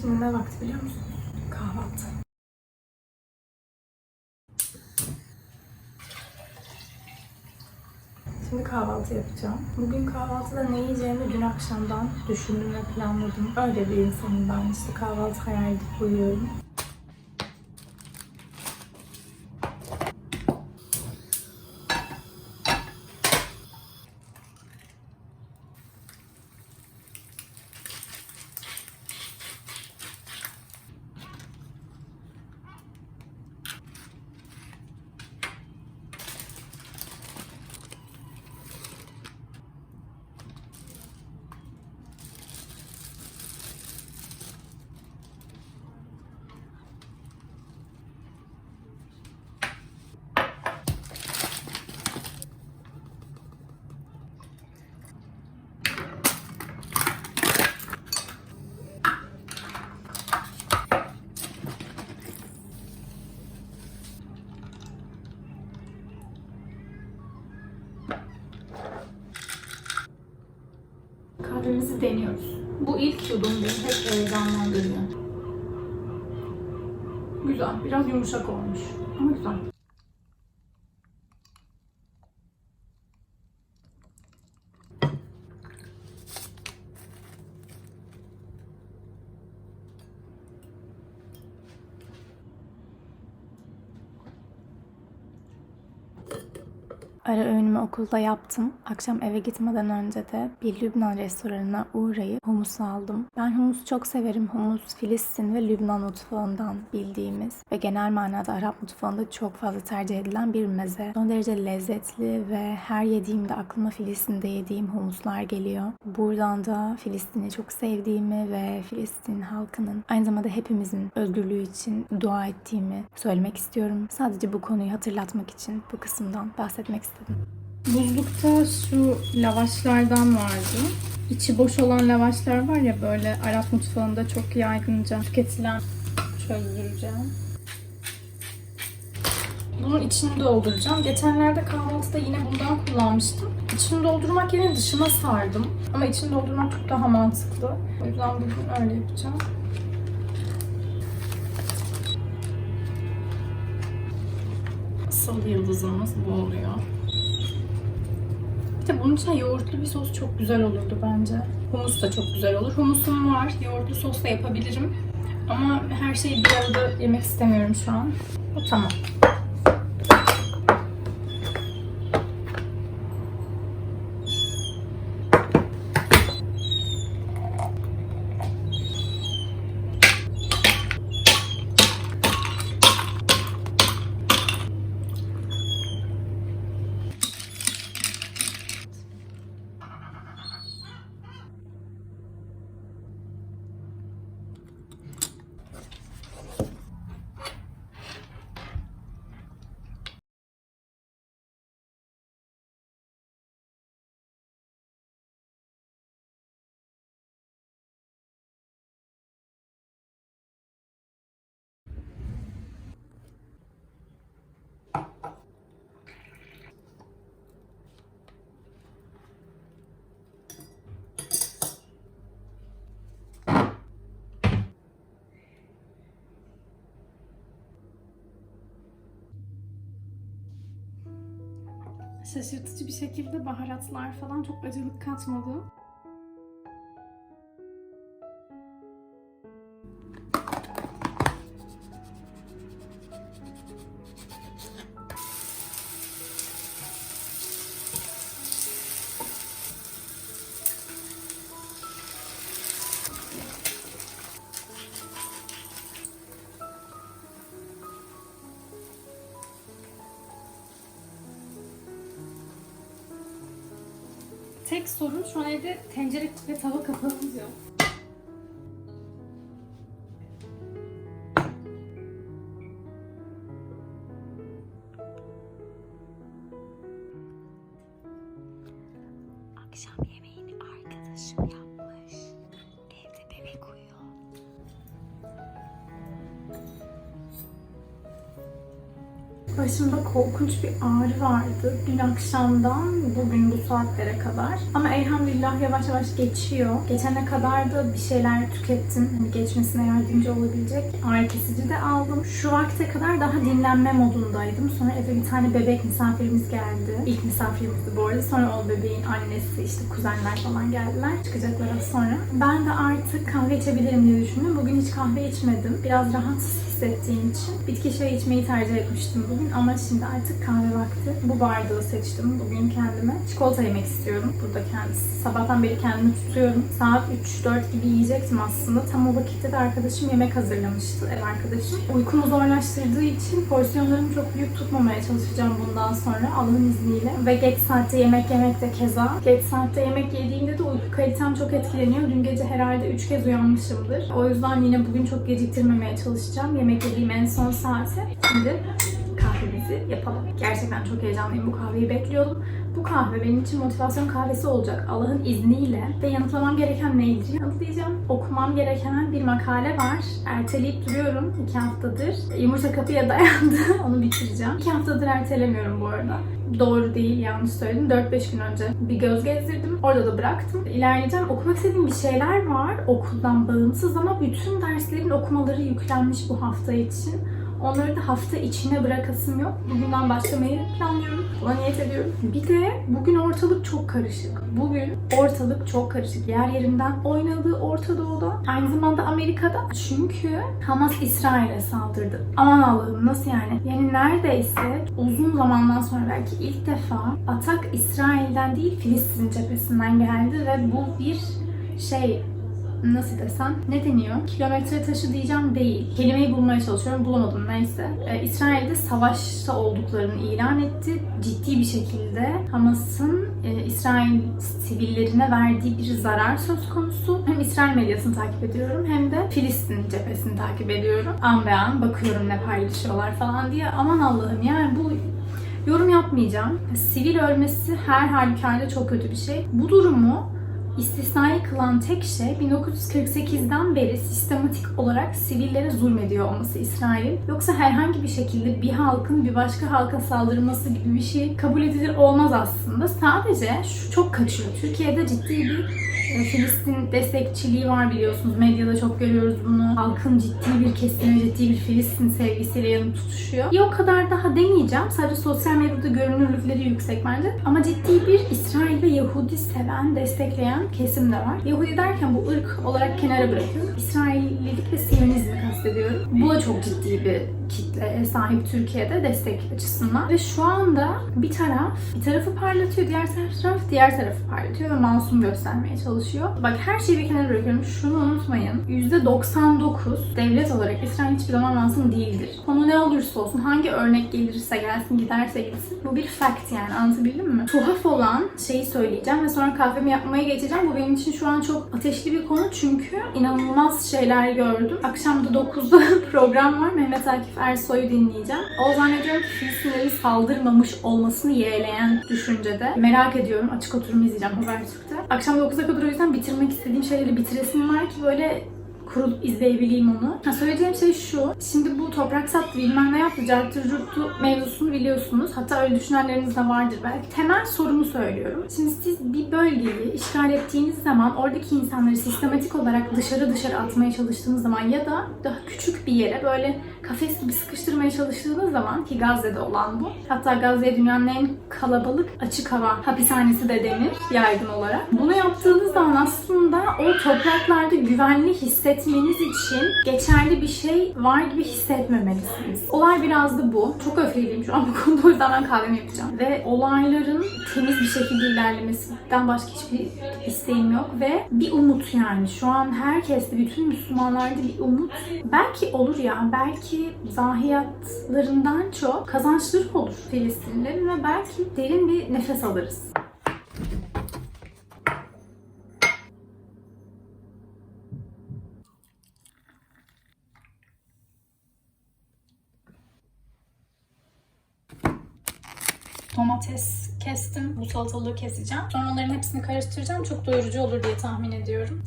Şimdi ne vakti biliyor musun? Kahvaltı. Şimdi kahvaltı yapacağım. Bugün kahvaltıda ne yiyeceğimi dün akşamdan düşündüm ve planladım. Öyle bir insanım ben. İşte kahvaltı hayal edip uyuyorum. Kahvemizi deniyoruz. Bu ilk yudum beni hep heyecanlandırıyor. Güzel. Biraz yumuşak olmuş. Ama güzel. Ara öğünümü okulda yaptım. Akşam eve gitmeden önce de bir Lübnan restoranına uğrayıp humus aldım. Ben humus çok severim. Humus Filistin ve Lübnan mutfağından bildiğimiz ve genel manada Arap mutfağında çok fazla tercih edilen bir meze. Son derece lezzetli ve her yediğimde aklıma Filistin'de yediğim humuslar geliyor. Buradan da Filistin'i çok sevdiğimi ve Filistin halkının aynı zamanda hepimizin özgürlüğü için dua ettiğimi söylemek istiyorum. Sadece bu konuyu hatırlatmak için bu kısımdan bahsetmek istedim. Buzlukta şu lavaşlardan vardı. İçi boş olan lavaşlar var ya böyle Arap mutfağında çok yaygınca tüketilen çözdüreceğim. Bunun içini dolduracağım. Geçenlerde kahvaltıda yine bundan kullanmıştım. İçini doldurmak yerine dışına sardım. Ama içini doldurmak çok daha mantıklı. O yüzden bugün öyle yapacağım. Asıl yıldızımız bu oluyor. De bunun için yoğurtlu bir sos çok güzel olurdu bence. Humus da çok güzel olur. Humusum var. Yoğurtlu sos da yapabilirim. Ama her şeyi bir arada yemek istemiyorum şu an. Bu tamam. Şaşırtıcı bir şekilde baharatlar falan çok acılık katmadı. Tek sorun şu an evde tencere ve tava kapağımız yok. Akşam yemeğini arkadaşım yapmış. Başımda korkunç bir ağrı vardı. Dün akşamdan bugün bu saatlere kadar. Ama elhamdülillah yavaş yavaş geçiyor. Geçene kadar da bir şeyler tükettim. Hani geçmesine yardımcı olabilecek. Ağrı kesici de aldım. Şu vakte kadar daha dinlenme modundaydım. Sonra eve bir tane bebek misafirimiz geldi. İlk misafirimizdi bu arada. Sonra o bebeğin annesi, işte kuzenler falan geldiler. Çıkacaklar sonra. Ben de artık kahve içebilirim diye düşündüm. Bugün hiç kahve içmedim. Biraz rahatsız hissettiğim için bitki çayı içmeyi tercih etmiştim bugün ama şimdi artık kahve vakti. Bu bardağı seçtim bugün kendime. Çikolata yemek istiyorum. Burada kendisi. Sabahtan beri kendimi tutuyorum. Saat 3-4 gibi yiyecektim aslında. Tam o vakitte de arkadaşım yemek hazırlamıştı. Ev arkadaşım. Uykumu zorlaştırdığı için porsiyonlarımı çok büyük tutmamaya çalışacağım bundan sonra Allah'ın izniyle. Ve geç saatte yemek yemek de keza. Geç saatte yemek yediğimde de uyku kalitem çok etkileniyor. Dün gece herhalde 3 kez uyanmışımdır. O yüzden yine bugün çok geciktirmemeye çalışacağım. Yemek yediğim en son saate. Şimdi kahvemizi yapalım. Gerçekten çok heyecanlıyım. Bu kahveyi bekliyordum. Bu kahve benim için motivasyon kahvesi olacak Allah'ın izniyle. Ve yanıtlamam gereken neydi? Yanıtlayacağım. Okumam gereken bir makale var. Erteleyip duruyorum iki haftadır. Yumurta kapıya dayandı. Onu bitireceğim. İki haftadır ertelemiyorum bu arada. Doğru değil, yanlış söyledim. 4-5 gün önce bir göz gezdirdim. Orada da bıraktım. İlerleyeceğim. Okumak istediğim bir şeyler var. Okuldan bağımsız ama bütün derslerin okumaları yüklenmiş bu hafta için. Onları da hafta içine bırakasım yok. Bugünden başlamayı planlıyorum. Buna niyet ediyorum. Bir de bugün ortalık çok karışık. Bugün ortalık çok karışık. Yer yerinden oynadığı Orta Doğu'da. Aynı zamanda Amerika'da. Çünkü Hamas İsrail'e saldırdı. Aman Allah'ım nasıl yani? Yani neredeyse uzun zamandan sonra belki ilk defa atak İsrail'den değil Filistin cephesinden geldi ve bu bir şey nasıl desem ne deniyor? Kilometre taşı diyeceğim değil. Kelimeyi bulmaya çalışıyorum bulamadım neyse. Ee, İsrail'de savaşta olduklarını ilan etti. Ciddi bir şekilde Hamas'ın e, İsrail sivillerine verdiği bir zarar söz konusu. Hem İsrail medyasını takip ediyorum hem de Filistin cephesini takip ediyorum. An be an bakıyorum ne paylaşıyorlar falan diye. Aman Allah'ım yani bu yorum yapmayacağım. Sivil ölmesi her halükarda çok kötü bir şey. Bu durumu istisnai kılan tek şey 1948'den beri sistematik olarak sivillere zulmediyor olması İsrail. Yoksa herhangi bir şekilde bir halkın bir başka halka saldırması gibi bir şey kabul edilir olmaz aslında. Sadece şu çok kaçıyor. Türkiye'de ciddi bir Filistin destekçiliği var biliyorsunuz. Medyada çok görüyoruz bunu. Halkın ciddi bir kesimi, ciddi bir Filistin sevgisiyle yanıp tutuşuyor. Bir o kadar daha demeyeceğim. Sadece sosyal medyada görünürlükleri yüksek bence. Ama ciddi bir İsrail ve Yahudi seven, destekleyen kesim de var. Yahudi derken bu ırk olarak kenara bırakıyorum. İsraillilik ve Siyonizmi kastediyorum. Bu da çok ciddi bir kitleye sahip Türkiye'de destek açısından. Ve şu anda bir taraf bir tarafı parlatıyor, diğer taraf diğer tarafı parlatıyor ve masum göstermeye çalışıyor. Bak her şeyi bir kenara bırakıyorum. Şunu unutmayın. %99 devlet olarak İsrail hiçbir zaman masum değildir. Konu ne olursa olsun, hangi örnek gelirse gelsin, giderse gitsin. Bu bir fact yani anlatabildim mi? Tuhaf olan şeyi söyleyeceğim ve sonra kahvemi yapmaya geçeceğim. Bu benim için şu an çok ateşli bir konu çünkü inanılmaz şeyler gördüm. Akşam da 9'da program var. Mehmet Akif Ersoy'u dinleyeceğim. O zannediyorum ki Filistinlerin saldırmamış olmasını yeğleyen düşüncede. Merak ediyorum. Açık oturum izleyeceğim Habertürk'te. Akşam 9'a kadar yüzden bitirmek istediğim şeyleri bitiresim var ki böyle kurulup izleyebileyim onu. Ha, söyleyeceğim şey şu. Şimdi bu toprak sattı bilmem ne yaptı. Cartı curtu mevzusunu biliyorsunuz. Hatta öyle düşünenleriniz de vardır belki. Temel sorumu söylüyorum. Şimdi siz bir bölgeyi işgal ettiğiniz zaman oradaki insanları sistematik olarak dışarı dışarı atmaya çalıştığınız zaman ya da daha küçük bir yere böyle kafes gibi sıkıştırmaya çalıştığınız zaman ki Gazze'de olan bu. Hatta Gazze dünyanın en kalabalık açık hava hapishanesi de denir yaygın olarak. Bunu yaptığınız zaman aslında o topraklarda güvenli hissetmeniz için geçerli bir şey var gibi hissetmemelisiniz. Olay biraz da bu. Çok öfkeliyim şu an bu konuda o yüzden ben kahvemi yapacağım. Ve olayların temiz bir şekilde ilerlemesinden başka hiçbir isteğim yok ve bir umut yani. Şu an herkeste, bütün Müslümanlarda bir umut. Belki olur ya, belki zahiyatlarından çok kazançları olur Filistinlilerin ve belki derin bir nefes alırız. Domates kestim. Bu salatalığı keseceğim. Sonra onların hepsini karıştıracağım. Çok doyurucu olur diye tahmin ediyorum.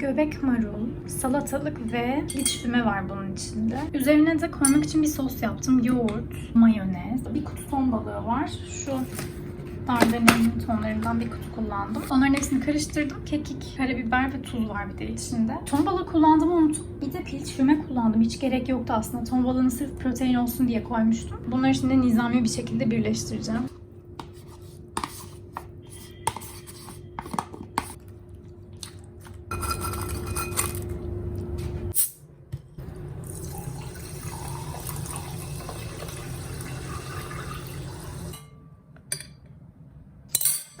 Göbek marul, salatalık ve iç füme var bunun içinde. Üzerine de koymak için bir sos yaptım. Yoğurt, mayonez, bir kutu ton balığı var. Şu Dardanel'in tonlarından bir kutu kullandım. Onların hepsini karıştırdım. Kekik, karabiber ve tuz var bir de içinde. Ton balığı kullandığımı unutup bir de piliç füme kullandım. Hiç gerek yoktu aslında. Ton balığını sırf protein olsun diye koymuştum. Bunları şimdi nizami bir şekilde birleştireceğim.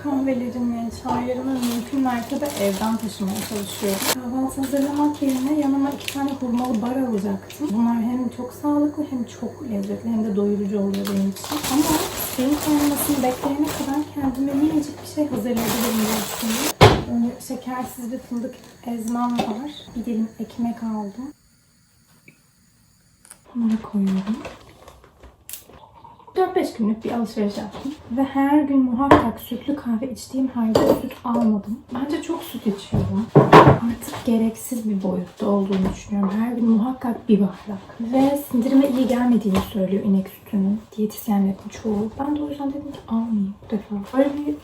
Kahvelerimi, çaylarımı mümkün mertebe evden taşımaya çalışıyorum. Kahvaltı hazırlamak yerine yanıma iki tane hurmalı bar alacaktım. Bunlar hem çok sağlıklı hem çok lezzetli hem de doyurucu oluyor benim için. Ama suyun kaynamasını bekleyene kadar kendime minicik bir şey hazırlayabilirim diye. Böyle şekersiz bir fındık ezmem var. Bir dilim ekmek aldım. Bunları koyuyorum. 4-5 günlük bir alışveriş yaptım. Ve her gün muhakkak sütlü kahve içtiğim halde süt almadım. Bence çok süt içiyorum. Artık gereksiz bir boyutta olduğunu düşünüyorum. Her gün muhakkak bir bardak. Ve sindirime iyi gelmediğini söylüyor inek sütünün. Diyetisyenlerin çoğu. Ben de o yüzden dedim ki almayayım bu defa. Böyle bir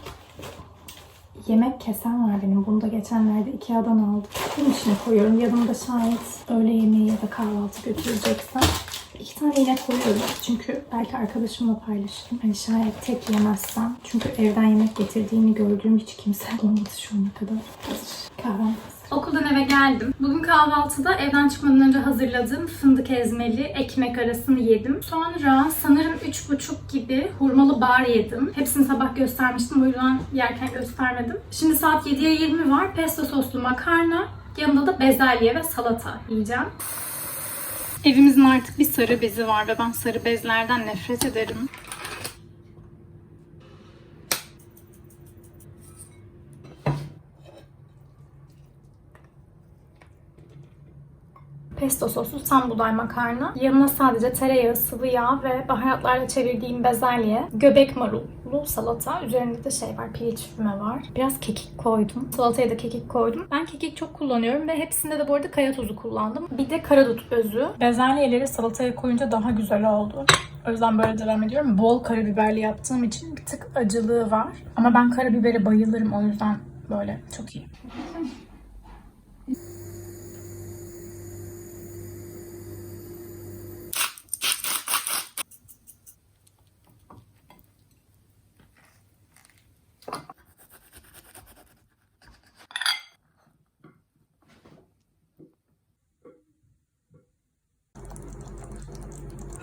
yemek kesen var benim. Bunu da geçenlerde Ikea'dan aldım. Bunun içine koyuyorum. Yanımda şayet öğle yemeği ya da kahvaltı götüreceksem tane yine koyuyorum. Çünkü belki arkadaşımla paylaşırım. Hani şayet tek yemezsem. Çünkü evden yemek getirdiğini gördüğüm hiç kimse olmadı şu ana kadar. Kahvem. Okuldan eve geldim. Bugün kahvaltıda evden çıkmadan önce hazırladığım fındık ezmeli ekmek arasını yedim. Sonra sanırım 3,5 gibi hurmalı bar yedim. Hepsini sabah göstermiştim. O yüzden yerken göstermedim. Şimdi saat 7'ye 20 var. Pesto soslu makarna. Yanında da bezelye ve salata yiyeceğim. Evimizin artık bir sarı bezi var ve ben sarı bezlerden nefret ederim. Pesto soslu tam buğday makarna. Yanına sadece tereyağı, sıvı yağ ve baharatlarla çevirdiğim bezelye. Göbek marullu salata. Üzerinde de şey var, piliç füme var. Biraz kekik koydum. Salataya da kekik koydum. Ben kekik çok kullanıyorum ve hepsinde de bu arada kaya tuzu kullandım. Bir de karadut özü. Bezelyeleri salataya koyunca daha güzel oldu. O yüzden böyle devam ediyorum. Bol karabiberli yaptığım için bir tık acılığı var. Ama ben karabibere bayılırım o yüzden böyle çok iyi.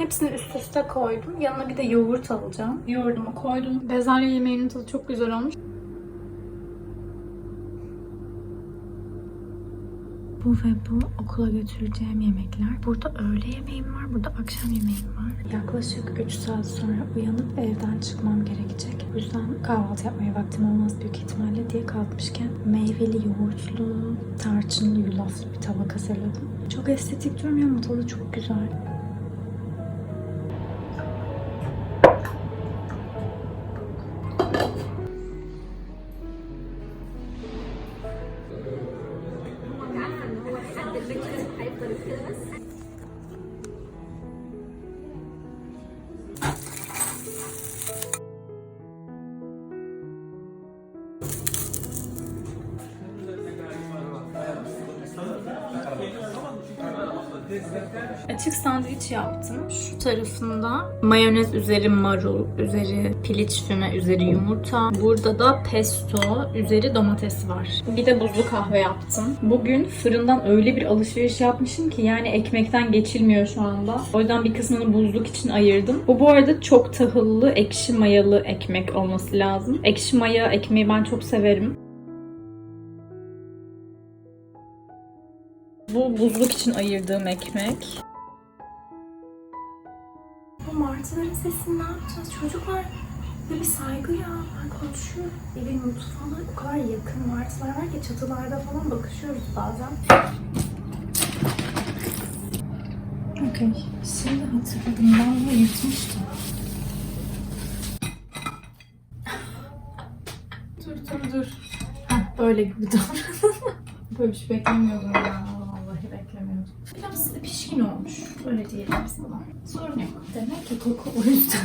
Hepsini üst üste koydum. Yanına bir de yoğurt alacağım. Yoğurdumu koydum. Bezelye yemeğinin tadı çok güzel olmuş. Bu ve bu okula götüreceğim yemekler. Burada öğle yemeğim var, burada akşam yemeğim var. Yaklaşık 3 saat sonra uyanıp evden çıkmam gerekecek. O yüzden kahvaltı yapmaya vaktim olmaz büyük ihtimalle diye kalkmışken meyveli, yoğurtlu, tarçınlı, yulaflı bir tabak hazırladım. Çok estetik durmuyor ama tadı çok güzel. Açık sandviç yaptım. Şu tarafında mayonez üzeri marul, üzeri piliç füme, üzeri yumurta. Burada da pesto, üzeri domates var. Bir de buzlu kahve yaptım. Bugün fırından öyle bir alışveriş yapmışım ki yani ekmekten geçilmiyor şu anda. O yüzden bir kısmını buzluk için ayırdım. Bu bu arada çok tahıllı, ekşi mayalı ekmek olması lazım. Ekşi maya ekmeği ben çok severim. Bu buzluk için ayırdığım ekmek. Bu martıların sesini ne yapacağız? Çocuklar böyle bir saygı ya. Ben konuşuyorum. Evin mutfağına o kadar yakın martılar var ki çatılarda falan bakışıyoruz bazen. Okey. Şimdi hatırladım. Ben bunu yırtmıştım. dur dur dur. Heh, böyle gibi davran. Böyle bir şey beklemiyordum ya. Pişkin olmuş. Öyle diyelim sana. Sorun yok. Demek ki koku o yüzden.